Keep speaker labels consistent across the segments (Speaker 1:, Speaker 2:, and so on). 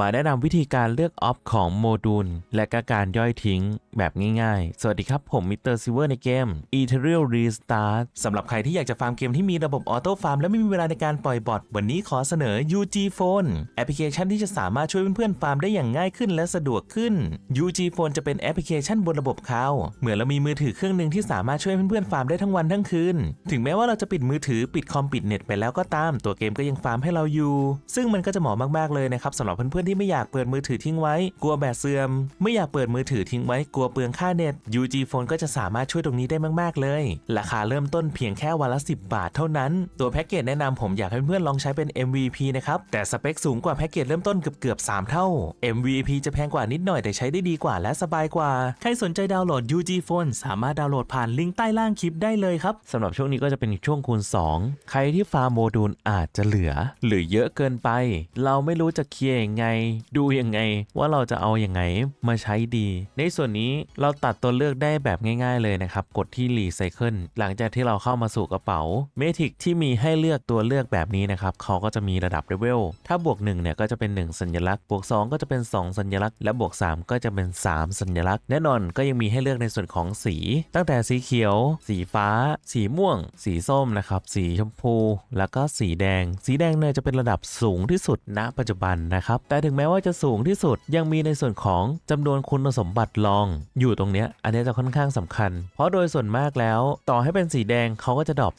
Speaker 1: มาแนะนำวิธีการเลือกออฟของโมดูล และก็การย่อยทิ้งแบบง่ายๆ สวัสดีครับผมมิสเตอร์ซิเวอร์ในเกม Ethereal Restart สำหรับใครที่อยากจะฟาร์มเกมที่มีระบบออโต้ฟาร์มและไม่มีเวลาในการปล่อยบอทวันนี้ขอเสนอ UG Phone แอปพลิเคชันที่จะสามารถช่วยเพื่อนๆฟาร์มได้อย่างง่ายขึ้นและสะดวกขึ้น UG Phone จะเป็นแอปพลิเคชันบนระบบเขาเหมือนเรามีมือถือเครื่องหนึ่งที่สามารถช่วยเพื่อนๆฟาร์มได้ทั้งวันทั้งคืนถึงแม้ว่าเราจะปิดมือถือปิดคอมปิดเน็ตไปแล้วก็ตามตัวเกมก็ยังฟาร์มให้เราอยู่ ซึ่งมันก็จะเหมาะมากๆเลยนะครับสำหรับเพื่อนๆที่ไม่อยากเปิดมือถือทิ้งไว้ กลัวแบตเสื่อม ไม่อยากเปิดมือถือทิ้งไว้กลัวเปลืองค่าเน็ต UG Phone ก็จะสามารถช่วยตรงนี้ได้มาก ๆ เลย ราคาเริ่มต้นเพียงแค่วันละ 10 บาทเท่านั้น ตัวแพ็กเกจแนะนำผมอยากให้เพื่อนลองใช้เป็น MVP นะครับ แต่สเปคสูงกว่าแพ็กเกจเริ่มต้นเกือบเกือบ3เท่า MVP จะแพงกว่านิดหน่อยแต่ใช้ได้ดีกว่าและสบายกว่า ใครสนใจดาวน์โหลด UG Phone สามารถดาวน์โหลดผ่านลิงก์ใต้ล่างคลิปได้เลยครับสำหรับช่วงนี้ก็จะเป็นช่วงคูณ 2 ใครที่ฟาร์มโมดูลอาจจะเหลือ หรือเยอะเกินไป เราไม่รู้จะเคลียร์ยังไงดูยังไง ว่าเราจะเอายังไงมาใช้ดี ในส่วนนี้เราตัดตัวเลือกได้แบบง่าย ๆเลยนะครับ กดที่รีไซเคิลหลังจากที่เราเข้ามาสู่กระเป๋าเมทิกที่มีให้เลือกตัวเลือกแบบนี้นะครับเขาก็จะมีระดับเลเวลถ้าบวก1เนี่ยก็จะเป็น 1 สัญลักษณ์ บวก 2 ก็จะเป็น 2 สัญลักษณ์ และบวก 3 ก็จะเป็น 3 สัญลักษณ์ แน่นอนก็ยังมีให้เลือกในส่วนของสี ตั้งแต่สีเขียว สีฟ้า สีม่วง สีส้มนะครับ สีชมพู แล้วก็สีแดง สีแดงเนี่ยจะเป็นระดับสูงที่สุดณปัจจุบันนะครับแต่ถึงแม้ว่าจะสูงที่สุดยังมีในส่วนของจำนวนคุณสมบัติรอง อยู่ตรงเนี้ยอันนี้จะค่อนข้างสำคัญ เพราะโดยส่วนมากแล้ว ต่อให้เป็นสีแดงเขาก็จะดรอป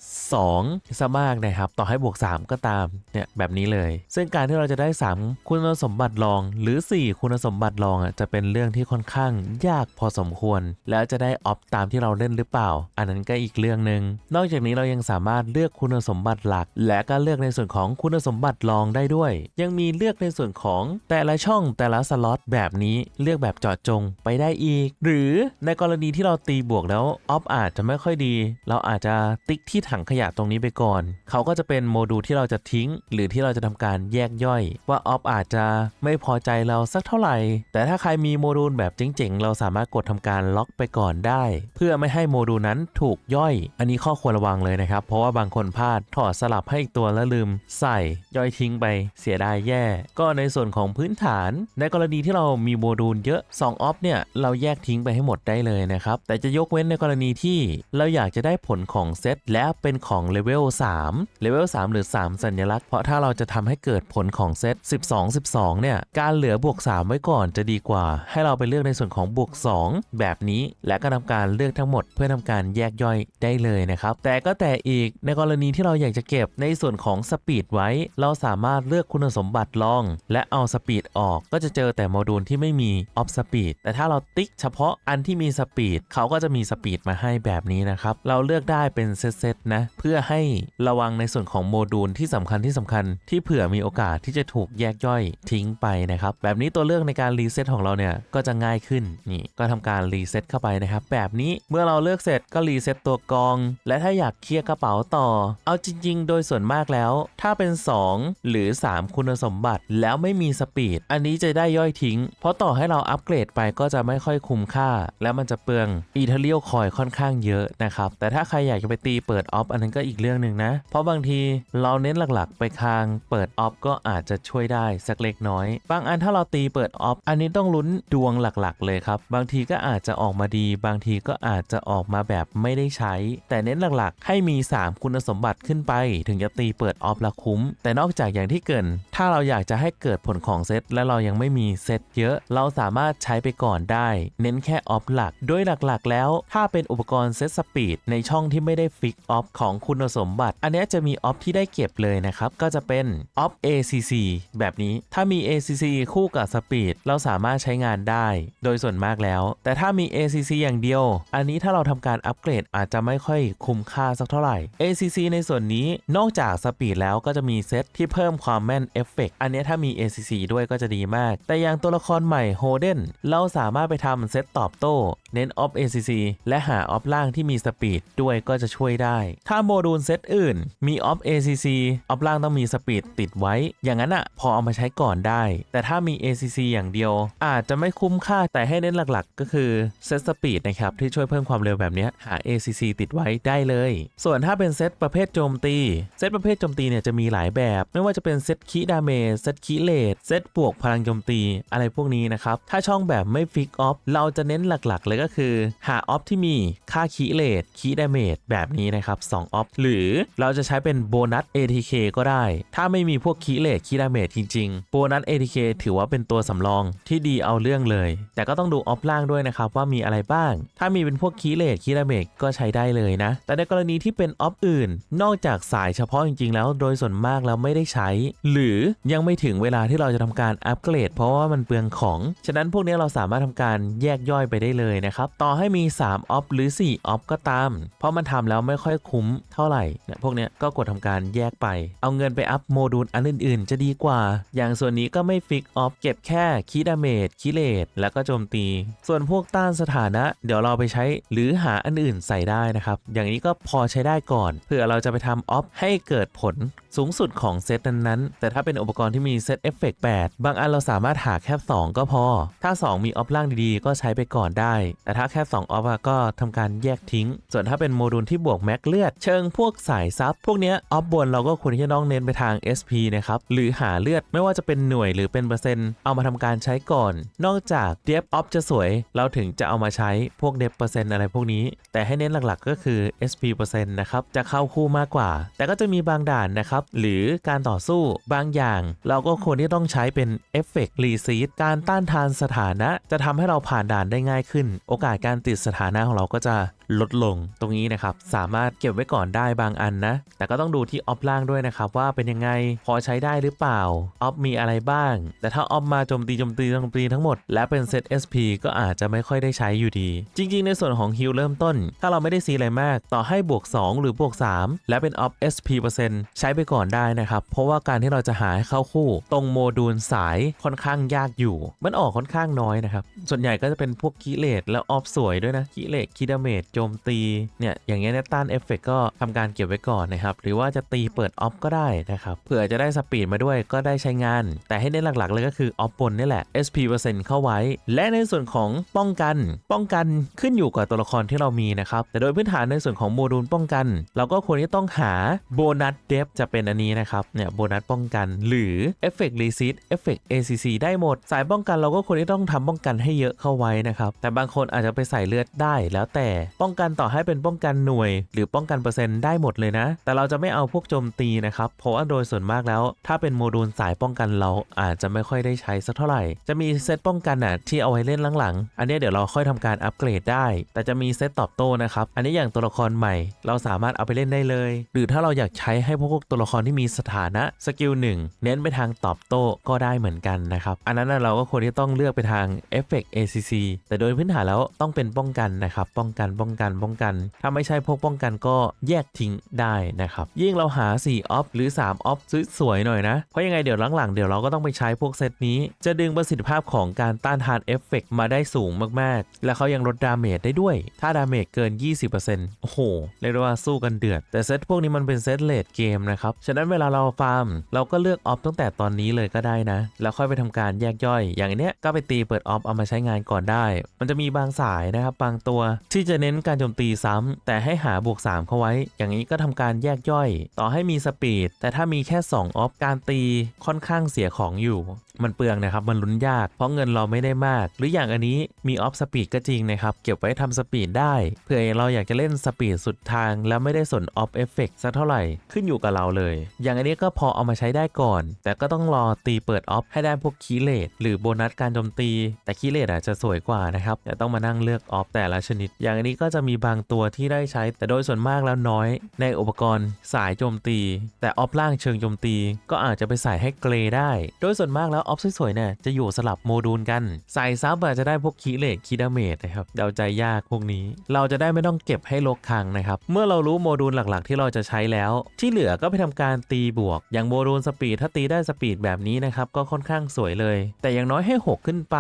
Speaker 1: 2ซะมากนะครับต่อให้บวก 3 ก็ตามเนี่ยแบบนี้เลย ซึ่งการที่เราจะได้ 3 คุณสมบัติรอง หรือ 4 คุณสมบัติรองอะจะเป็นเรื่องที่ค่อนข้างยากพอสมควร แล้วจะได้ออฟตามที่เราเล่นหรือเปล่า อันนั้นก็อีกเรื่องหนึ่งนอกจากนี้เรายังสามารถเลือกคุณสมบัติหลัก และก็เลือกในส่วนของคุณสมบัติรองได้ด้วย ยังมีเลือกในส่วนของแต่ละช่องแต่ละสล็อตแบบนี้เลือกแบบเจาะจงไปได้อีก หรือในกรณีที่เราตีบวกแล้วออฟอาจจะไม่ค่อยดี เราอาจจะติ๊กที่ถังขยะตรงนี้ไปก่อน เขาก็จะเป็นโมดูลที่เราจะทิ้ง หรือที่เราจะทำการแยกย่อย ว่าออฟอาจจะไม่พอใจเราสักเท่าไหร่ แต่ถ้าใครมีโมดูลแบบเจ๋งๆ เราสามารถกดทำการล็อกไปก่อนได้ เพื่อไม่ให้โมดูลนั้นถูกย่อย อันนี้ข้อควรระวังเลยนะครับ เพราะว่าบางคนพลาดถอดสลับให้อีกตัวแล้วลืม ใส่ย่อยทิ้งไปเสียดายแย่ ก็ในส่วนของของพื้นฐาน ในกรณีที่เรามีโมดูลเยอะ2ออฟเนี่ยเราแยกทิ้งไปให้หมดได้เลยนะครับ แต่จะยกเว้นในกรณีที่เราอยากจะได้ผลของเซตและเป็นของเลเวล3เลเวล3หรือ 3 สัญลักษณ์ เพราะถ้าเราจะทำให้เกิดผลของเซต12 12 เนี่ย การเหลือบวก 3 ไว้ก่อนจะดีกว่า ให้เราไปเลือกในส่วนของบวก 2 แบบนี้ และก็ทำการเลือกทั้งหมด เพื่อทำการแยกย่อยได้เลยนะครับ แต่ก็แต่อีกในกรณีที่เราอยากจะเก็บในส่วนของสปีดไว้ เราสามารถเลือกคุณสมบัติลอง และเอาสปีดออกก็จะเจอแต่โมดูลที่ไม่มีออฟสปีดแต่ถ้าเราติ๊กเฉพาะอันที่มีสปีดเขาก็จะมีสปีดมาให้แบบนี้นะครับ เราเลือกได้เป็นเซตๆนะเพื่อให้ระวังในส่วนของโมดูลที่สำคัญที่สำคัญ ที่เผื่อมีโอกาสที่จะถูกแยกย่อยทิ้งไปนะครับ แบบนี้ตัวเลือกในการรีเซ็ตของเราเนี่ยก็จะง่ายขึ้นนี่ก็ทำการรีเซ็ตเข้าไปนะครับ แบบนี้เมื่อเราเลือกเสร็จก็รีเซ็ตตัวกอง และถ้าอยากเคลียร์กระเป๋าต่อ เอาจริง ๆ โดยส่วนมากแล้ว ถ้าเป็น 2 หรือ 3 คุณสมบัติแล้วไม่มีสปีด อันนี้จะได้ย่อยทิ้ง เพราะต่อให้เราอัปเกรดไปก็จะไม่ค่อยคุ้มค่า และมันจะเปลืองอีเทเรียลคอยค่อนข้างเยอะนะครับ แต่ถ้าใครอยากจะไปตีเปิดออฟอันนั้นก็อีกเรื่องหนึ่งนะ เพราะบางทีเราเน้นหลักๆ ไปทางเปิดออฟก็อาจจะช่วยได้สักเล็กน้อย บางอันถ้าเราตีเปิดออฟอันนี้ต้องลุ้นดวงหลักๆ เลยครับ บางทีก็อาจจะออกมาดี บางทีก็อาจจะออกมาแบบไม่ได้ใช้ แต่เน้นหลักๆ ให้มี 3 คุณสมบัติขึ้นไป ถึงจะตีเปิดออฟละคุ้ม แต่นอกจากอย่างที่เกิน ถ้าเราอยากจะให้เกิดผลของเซตและเรายังไม่มีเซตเยอะ เราสามารถใช้ไปก่อนได้ เน้นแค่ออฟหลัก โดยหลักๆ แล้ว ถ้าเป็นอุปกรณ์เซตสปีดในช่องที่ไม่ได้ฟิกออฟของคุณสมบัติ อันนี้จะมีออฟที่ได้เก็บเลยนะครับ ก็จะเป็นออฟ ACC แบบนี้ถ้ามี ACC คู่กับสปีดเราสามารถใช้งานได้ โดยส่วนมากแล้ว แต่ถ้ามี ACC อย่างเดียว อันนี้ถ้าเราทำการอัปเกรดอาจจะไม่ค่อยคุ้มค่าสักเท่าไหร่ ACC ในส่วนนี้นอกจากสปีดแล้วก็จะมีเซตที่เพิ่มความแม่นเอฟเฟกอันนี้ถ้ามี ACC ด้วยก็จะดีมาก แต่อย่างตัวละครใหม่โฮเดนเราสามารถไปทำเซตตอบโต้ เน้นออฟ ACC และหาออฟล่างที่มีสปีดด้วยก็จะช่วยได้ ถ้าโมดูลเซตอื่น มีออฟ ACC ออฟล่างต้องมีสปีดติดไว้ อย่างนั้นอะพอเอามาใช้ก่อนได้ แต่ถ้ามี ACC อย่างเดียว อาจจะไม่คุ้มค่าแต่ให้เน้นหลักๆ ก็คือเซตสปีดนะครับที่ช่วยเพิ่มความเร็วแบบนี้หา ACC ติดไว้ได้เลย ส่วนถ้าเป็นเซตประเภทโจมตี เซตประเภทโจมตีเนี่ยจะมีหลายแบบ ไม่ว่าจะเป็นเซตคีดาเมจเซตคีเลดเซเซตบวกพลังโจมตีอะไรพวกนี้นะครับ ถ้าช่องแบบไม่ฟิกออฟเราจะเน้นหลักๆ เลยก็คือ หาออฟที่มีค่าคีเลตคีดาเมจแบบนี้นะครับ2ออฟหรือเราจะใช้เป็นโบนัส ATK ก็ได้ ถ้าไม่มีพวกคีเลตคีดาเมจจริงๆโบนัส ATK ถือว่าเป็นตัวสำรองที่ดีเอาเรื่องเลย แต่ก็ต้องดูออฟล่างด้วยนะครับว่ามีอะไรบ้าง ถ้ามีเป็นพวกคีเลตคีดาเมจก็ใช้ได้เลยนะ แต่ในกรณีที่เป็นออฟอื่น นอกจากสายเฉพาะจริงๆ แล้ว โดยส่วนมากแล้วไม่ได้ใช้ หรือยังไม่ถึงเวลาที่เราจะทำการอัปเกรด เพราะว่ามันเปลืองของ ฉะนั้นพวกนี้เราสามารถทำการแยกย่อยไปได้เลยนะครับ ต่อให้มี3ออฟหรือ4ออฟก็ตาม เพราะมันทำแล้วไม่ค่อยคุ้มเท่าไหร่เนี่ยพวกนี้ก็กดทำการแยกไป เอาเงินไปอัพโมดูลอันอื่น ๆ จะดีกว่า อย่างส่วนนี้ก็ไม่ฟิกออฟเก็บแค่คีดาเมจคีเลตแล้วก็โจมตี ส่วนพวกต้านสถานะ เดี๋ยวเราไปใช้หรือหาอันอื่นใส่ได้นะครับ อย่างนี้ก็พอใช้ได้ก่อนเผื่อเราจะไปทำออฟให้เกิดผลสูงสุดของเซตนั้นๆ แต่ถ้าเป็นอุปกรณ์ที่มีเซตเอฟเฟกต์8 บางอันเราสามารถหาแค่2ก็พอ ถ้า 2 มีออฟล่างดีๆ ก็ใช้ไปก่อนได้ แต่ถ้าแค่2ออฟอะก็ทำการแยกทิ้ง ส่วนถ้าเป็นโมดูลที่บวกแม็กเลือด เชิงพวกสายซับพวกเนี้ยออฟบนเราก็ควรที่จะต้องเน้นไปทาง SP นะครับ หรือหาเลือดไม่ว่าจะเป็นหน่วยหรือเป็นเปอร์เซ็นต์ เอามาทำการใช้ก่อน นอกจากเดฟออฟจะสวย เราถึงจะเอามาใช้พวกเดฟเปอร์เซ็นต์อะไรพวกนี้ แต่ให้เน้นหลักๆ ก็คือ SP เปอร์เซ็นต์นะครับ จะเข้าคู่มากกว่า แต่ก็จะมีบางด่านนะครับ หรือการต่อสู้บางอย่าง เราก็ควรที่ต้องใช้เป็นเอฟเฟกต์รีซีดการต้านทานสถานะ จะทำให้เราผ่านด่านได้ง่ายขึ้น โอกาสการติดสถานะของเราก็จะ ลดลงตรงนี้นะครับ สามารถเก็บไว้ก่อนได้บางอันนะ แต่ก็ต้องดูที่ออฟล่างด้วยนะครับว่าเป็นยังไงพอใช้ได้หรือเปล่าออฟมีอะไรบ้าง แต่ถ้าออฟมาโจมตีโจมตีโจมตีทั้งหมด และเป็นเซต SP ก็อาจจะไม่ค่อยได้ใช้อยู่ดี จริง ๆ ในส่วนของฮิลเริ่มต้น ถ้าเราไม่ได้ซีอะไรมาก ต่อให้บวก 2 หรือบวก 3 และเป็นออฟ SP เปอร์เซ็นต์ใช้ไปก่อนได้นะครับ เพราะว่าการที่เราจะหาให้เข้าคู่ ตรงโมดูลสายค่อนข้างยากอยู่ มันออกค่อนข้างน้อยนะครับส่วนใหญ่ก็จะเป็นพวกกิเลสแล้วออฟสวยด้วยนะกิเลสคิดาเมจโจจมตีเนี่ยอย่างเงี้ยเนี่ยต้านเอฟเฟกก็ทำการเก็บไว้ก่อนนะครับหรือว่าจะตีเปิดออฟก็ได้นะครับเผื่อจะได้สปีดมาด้วยก็ได้ใช้งาน แต่ให้เน้นหลักๆ เลยก็คือออฟบนนี่แหละ SP เปอร์เซ็นต์เข้าไว้ และในส่วนของป้องกัน ป้องกันขึ้นอยู่กับตัวละครที่เรามีนะครับแต่โดยพื้นฐานในส่วนของโมดูลป้องกัน เราก็ควรที่ต้องหาโบนัสเดฟจะเป็นอันนี้นะครับเนี่ยโบนัสป้องกัน หรือเอฟเฟกต์รีซีดเอฟเฟกต์ ACC ได้หมด สายป้องกันเราก็ควรที่ต้องทำป้องกันให้เยอะเข้าไว้นะครับแต่บางคนอาจจะไปใส่เลือดได้แล้วแต่ป้ององกันต่อให้เป็นป้องกันหน่วย หรือป้องกันเปอร์เซ็นต์ได้หมดเลยนะ แต่เราจะไม่เอาพวกโจมตีนะครับเพราะว่าโดยส่วนมากแล้ว ถ้าเป็นโมดูลสายป้องกันเราอาจจะไม่ค่อยได้ใช้สักเท่าไหร่ จะมีเซตป้องกันอะที่เอาไว้เล่นหลังๆ อันนี้เดี๋ยวเราค่อยทำการอัปเกรดได้ แต่จะมีเซตตอบโต้นะครับ อันนี้อย่างตัวละครใหม่ เราสามารถเอาไปเล่นได้เลย หรือถ้าเราอยากใช้ให้พวกตัวละครที่มีสถานะสกิลหนึ่งเน้นไปทางตอบโต้ก็ได้เหมือนกันนะครับ อันนั้นเราก็ควรที่ต้องเลือกไปทางเอฟเฟกต์ ACC แต่โดยพื้นฐานแล้วต้องเป็นป้องกันนะครับ ป้องกันป้องกันป้องกัน ถ้าไม่ใช่พวกป้องกันก็แยกทิ้งได้นะครับ ยิ่งเราหา 4 ออฟหรือ 3 ออฟสวยๆหน่อยนะ เพราะยังไงเดี๋ยวหลังๆ เดี๋ยวเราก็ต้องไปใช้พวกเซตนี้ จะดึงประสิทธิภาพของการต้านทานเอฟเฟกต์มาได้สูงมากๆ และเขายังลดดาเมจได้ด้วย ถ้าดาเมจเกิน 20%โอ้โห เรียกได้ว่าสู้กันเดือด แต่เซตพวกนี้มันเป็นเซตเลดเกมนะครับ ฉะนั้นเวลาเราฟาร์ม เราก็เลือกออฟตั้งแต่ตอนนี้เลยก็ได้นะ แล้วค่อยไปทำการแยกย่อย อย่างเนี้ยก็ไปตีเปิดออฟเอามาใช้งานก่อนได้ มันจะมีบางสายนะครับบางตัวที่จะเน้นการโจมตีซ้ำแต่ให้หาบวก 3 เข้าไว้ อย่างนี้ก็ทำการแยกย่อย ต่อให้มีสปีด แต่ถ้ามีแค่ 2 ออฟการตีค่อนข้างเสียของอยู่ มันเปลืองนะครับ มันลุ้นยาก เพราะเงินเราไม่ได้มาก หรืออย่างอันนี้มีออฟสปีดก็จริงนะครับ เก็บไว้ทำสปีดได้ เผื่อเราอยากจะเล่นสปีดสุดทาง แล้วไม่ได้สนออฟเอฟเฟกสักเท่าไหร่ ขึ้นอยู่กับเราเลย อย่างอันนี้ก็พอเอามาใช้ได้ก่อน แต่ก็ต้องรอตีเปิดออฟให้ได้พวกคีเลตหรือโบนัสการโจมตี แต่คีเลตอาจจะสวยกว่านะครับ แต่ต้องมานั่งเลือกออฟแต่ละชนิด อย่างอันนี้ก็จะมีบางตัวที่ได้ใช้ แต่โดยส่วนมากแล้วน้อย ในอุปกรณ์สายโจมตี แต่ออฟล่างเชิงโจมตี ก็อาจจะไปใส่ให้เกรได้ โดยส่วนมากแล้วออฟสวยๆเนี่ยจะอยู่สลับโมดูลกันใส่ซับอาจจะได้พวกคีเลตคีดาเมจนะครับเดาใจยากพวกนี้ เราจะได้ไม่ต้องเก็บให้ลกคังนะครับเมื่อเรารู้โมดูลหลักๆ ที่เราจะใช้แล้ว ที่เหลือก็ไปทำการตีบวก อย่างโมดูลสปีดถ้าตีได้สปีดแบบนี้นะครับก็ค่อนข้างสวยเลย แต่อย่างน้อยให้ 6 ขึ้นไป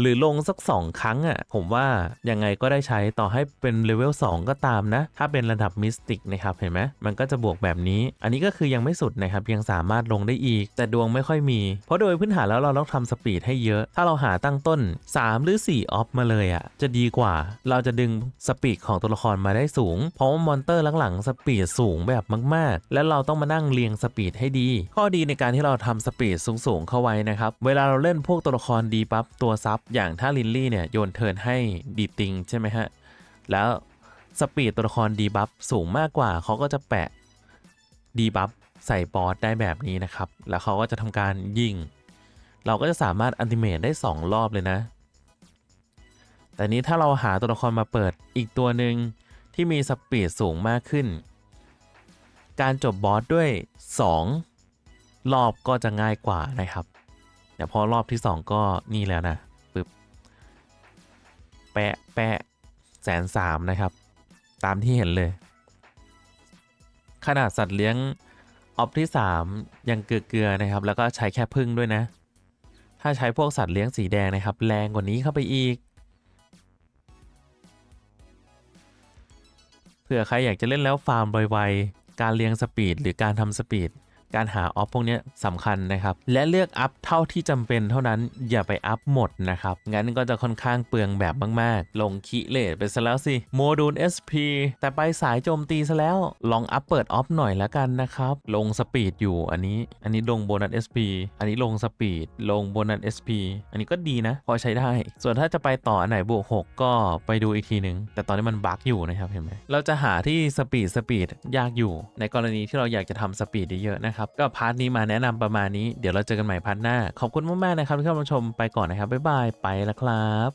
Speaker 1: หรือลงสัก 2 ครั้งอะผมว่ายังไงก็ได้ใช้ต่อให้เป็นเลเวล2ก็ตามนะ ถ้าเป็นระดับมิสติกนะครับเห็นไหมมันก็จะบวกแบบนี้ อันนี้ก็คือยังไม่สุดนะครับยังสามารถลงได้อีก แต่ดวงไม่ค่อยมี เพราะโดยพื้นฐานแล้วเราต้องทำสปีดให้เยอะ ถ้าเราหาตั้งต้น 3 หรือ 4 ออฟมาเลยอะ่ะ จะดีกว่า เราจะดึงสปีดของตัวละครมาได้สูง เพราะว่ามอนเตอร์หลังๆ สปีดสูงแบบมาก ๆ และเราต้องมานั่งเรียงสปีดให้ดี ข้อดีในการที่เราทำสปีดสูงๆเข้าไว้นะครับ เวลาเราเล่นพวกตัวละครดีปั๊บตัวซับ อย่างถ้าลินลี่เนี่ยโยนเทิร์นให้ดีติงใช่ไหมฮะ แล้วสปีดตัวละครดีบัฟสูงมากกว่าเขาก็จะแปะดีบัฟใส่บอสได้แบบนี้นะครับ แล้วเขาก็จะทำการยิง เราก็จะสามารถอันติเมตได้ 2 รอบเลยนะ แต่นี้ถ้าเราหาตัวละครมาเปิดอีกตัวหนึ่งที่มีสปีดสูงมากขึ้น การจบบอสด้วย 2 รอบก็จะง่ายกว่านะครับแต่พอรอบที่ 2 ก็นี่แล้วนะปึ๊บแปะแปะแสนสามนะครับ ตามที่เห็นเลย ขนาดสัตว์เลี้ยงออฟที่ 3 ยังเกลือๆนะครับ แล้วก็ใช้แค่พึ่งด้วยนะ ถ้าใช้พวกสัตว์เลี้ยงสีแดงนะครับ แรงกว่านี้เข้าไปอีก เผื่อใครอยากจะเล่นแล้วฟาร์มไวๆ การเลี้ยงสปีดหรือการทำสปีด การหาออฟพวกนี้สำคัญนะครับ และเลือกอัพเท่าที่จำเป็นเท่านั้นอย่าไปอัพหมดนะครับ งั้นก็จะค่อนข้างเปลืองแบบมาก ๆ ลงคิเลตไปซะแล้วสิโมดูล SP แต่ไปสายโจมตีซะแล้ว ลองอัพเปิดออฟหน่อยแล้วกันนะครับ ลงสปีดอยู่อันนี้ อันนี้ลงโบนัส SP อันนี้ลงสปีด ลงโบนัส SP อันนี้ก็ดีนะ พอใช้ได้ ส่วนถ้าจะไปต่ออันไหนบวก6ก็ไปดูอีกทีหนึ่งแต่ตอนนี้มันบั๊กอยู่นะครับเห็นไหมเราจะหาที่สปีดสปีดยากอยู่ ในกรณีที่เราอยากจะทำสปีดเยอะๆนะครับ ก็พาร์ทนี้มาแนะนำประมาณนี้ เดี๋ยวเราเจอกันใหม่พาร์ทหน้า ขอบคุณมากๆนะครับที่เข้ามาชมไปก่อนนะครับบ๊ายบายไปแล้วครับ